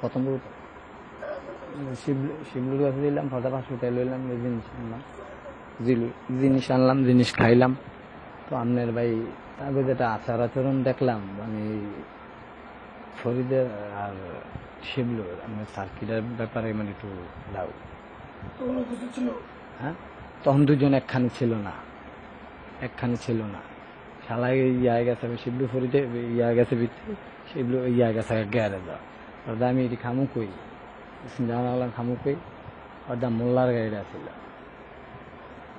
প্রথম শিবলুর কাছে দিলাম ফটা পাঁচশো টাকা লইলাম জিনিস আনলাম। জিনিস আনলাম জিনিস খাইলাম। তো আপনার ভাই তারপরে যেটা আচার আচরণ দেখলাম মানে ফরিদের আর শিবলুর আপনার সার্কিটের ব্যাপারে মানে একটু ডাউট হ্যাঁ? তখন দুজন একখানে ছিল না। একখানে ছিল না। শালা ইয়া গেছে, আমি শিবলু ফরিতে ইয়া গেছে ভিতরে শিবলু ইয়া গেছে গ্যারে যা ওটা আমি এটি খামু কই জানালাম খামু কই ওটা মোল্লার গাড়িটা ছিল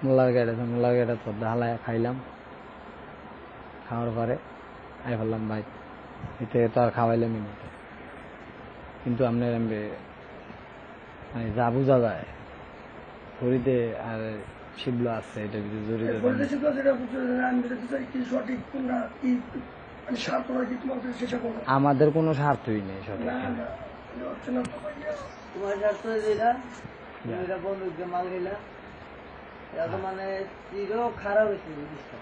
মোল্লার গাড়ি আছে, মোল্লার গাড়িটা তো হালায় খাইলাম। খাওয়ার পরে আই বললাম, ভাই, এতে তো আর খাওয়াইলাম কিন্তু আপনার আমি মানে যা বোঝা যায়, ফরিদে আর শিবলো আছে এটা ভিতরে জড়িত বলতেছি তো যেটা বুঝতে আমি যেটা চাই কি সঠিক কোনটা কি মানে আমাদের কোনো স্বার্থই নেই সঠিক না না এটা হচ্ছে না তো ভাই। তোমার স্বার্থ যেটা তুমি এটা বন্ধুকে মাল গেলা এটা তো মানে চির খারাপ হয়েছে জিনিসটা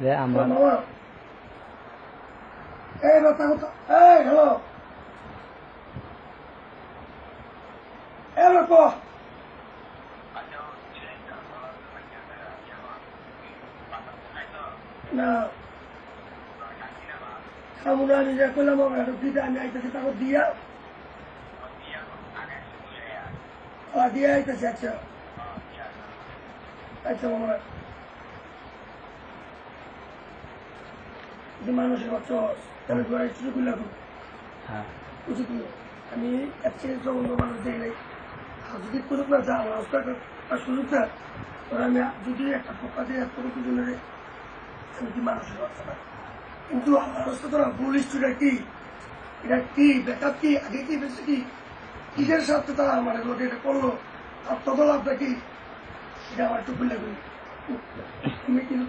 যে আমার এই বাতা কথা এই হ্যালো। এই লোক না। খামুনা আমি যা করলাম আমার একটু দিতে আমি আইতেছি তাকে দিয়া। হ্যাঁ দিয়া আইতেছি আচ্ছা। আচ্ছা মামা। যে মানুষের কষ্ট তাহলে লাগবে হ্যাঁ। উচিত নয়। আমি অ্যাক্সিডেন্ট অন্য মানুষ দেখি নাই। যদি করুক না যা সুযোগ না ওরা আমি যদি একটা ফোকা দিয়ে এত কিছু কি কথা কিন্তু আমার কি? এটা কি? ব্যাকআপ কি? আগে কি বেশি কি? কিসের সাথে তারা এটা করল? কি? এটা আমার একটু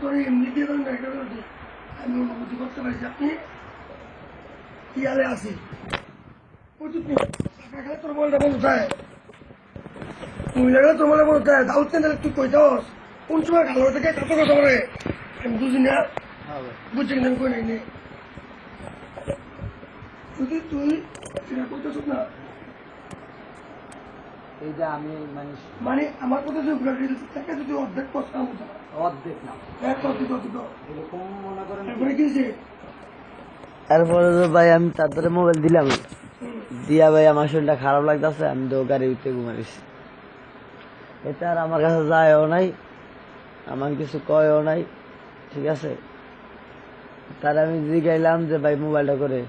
তোর এমনি দিয়ে এটা করে আমি করতে আপনি ইয়ালে আছি বুঝলি টাকা খেলে তোর বলটা বলতে চায় মহিলারা তোমার বলতে দাউদ কোন সময় খালো থেকে কত কথা বলে? আমি বুঝি না বুঝছি কিনা আমি কই নাই যদি তুই এটা করতেছ না এই যে আমি মানে মানে আমার কথা যদি রিলস থেকে যদি অর্ধেক কষ্ট হতো অর্ধেক না এক অর্ধেক অর্ধেক এরকম মনে করেন তারপরে কি হয়েছে তারপরে তো ভাই আমি তারপরে মোবাইল দিলাম। দিয়া ভাই আমার শরীরটা খারাপ লাগতেছে আমি তো গাড়ি উঠতে ঘুমাইছি এটা আর আমার কাছে যায়ও নাই আমার কিছু কয়ও নাই। ঠিক আছে? তার আমি জিগাইলাম যে ভাই মোবাইলটা করে